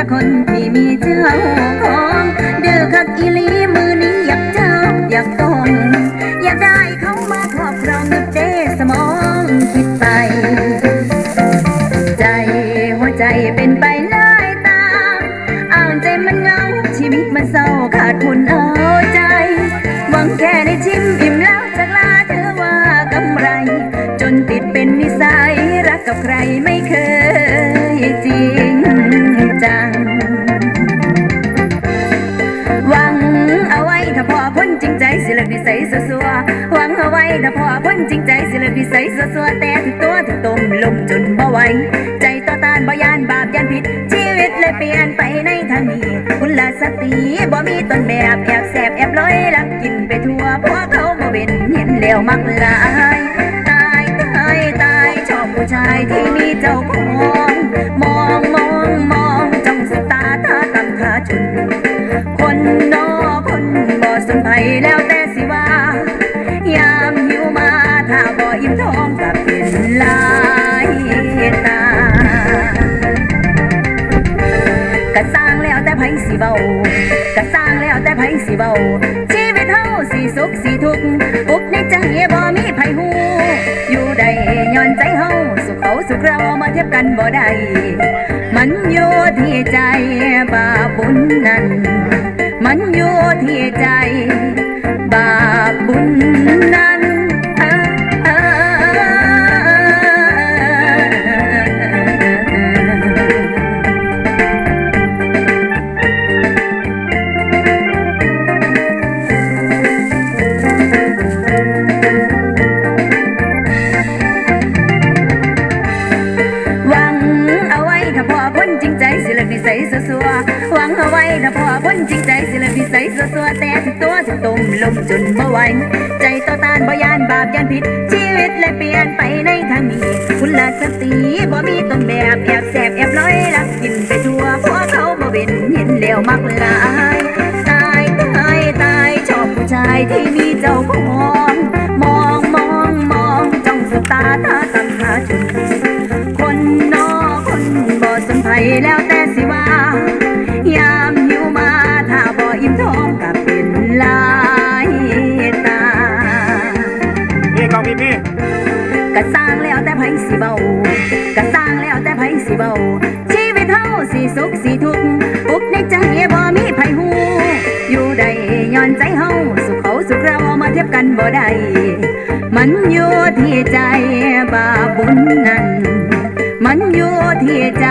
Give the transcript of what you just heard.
ระคนที่มีเจ้าของ เดือคักอีลีมือนี้อยากเจ้าอยากตรงอยากได้เขามาครอบครองนึกเสมองคิดไป ใจหัวใจเป็นไปหลายตาอ่างใจมันเงาชีวิตมันเศร้า จัง หวังเอาไว้ถ้าพอพ้นจริงใจสิเลิกนิสัยสัวสัวหวังเอาไว้ถ้าพอพ้นจริงใจสิเลิกนิสัยสัวสัวแต่ถึงตัวถึงตมลมจนบ่ไหวใจต่อต้านบ่ยานบาปยานผิด ชีวิตเลยเปลี่ยนไปในทางนี้คุณละสติบ่มีต้นแบบแอบแสบแอบลอยลักกินไปทั่วพวกเขาบ่เป็นเห็นแล้วมักลายตายตายตายชอบผู้ชายที่มีเจ้าของ อิ่มท้องก็เป็นลายตาก็สร้างแล้วแต่ไผสิเบาก็สร้างแล้วแต่ไผสิเบาชีวิตเฮาสิสุขสิทุกข์อุกในใจบ่มีไผฮู้อยู่ได้ย้อนใจเฮาสุขเขาสุขเรามาเทียบกันบ่ได้มันอยู่ที่ใจบาปบุญนั้นมันอยู่ที่ใจ งเอาไว้ถ้าพอพ้นจริงใจสิเลิกนิสัยสัวๆแต่ตัวถึงตุ่มลมจนบ่ไหวใจต่อต้านบ่ยานบาปยานผิด ชีวิตเลยเปลี่ยนไปในทางนี้คุณละสติบ่มีต้นแบบแอบแสบแอบลอยลักกินไปทั่วพวกเขาบ่เป็นเห็นแล้วมักหลายตายตายตายชอบผู้ชายที่มีเจ้าของมองมองมองจ้องสตาตา ก็สร้างแล้วแต่ไผสิเบาก็สร้างแล้วแต่ไผสิเบาชีวิตเฮาสิสุขสิทุกข์ปุกในใจบ่มีไผฮู้อยู่ใดย้อนใจเฮาสุขเขาสุขเรามาเทียบกันบ่ได้มันอยู่ที่ใจบาปบุญนั้น มันอยู่ที่ใจ